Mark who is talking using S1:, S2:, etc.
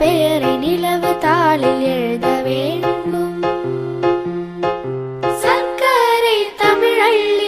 S1: பெயரை நிலவு தாளில் எழுத வேண்டும். சர்க்கரை தமிழள்ளி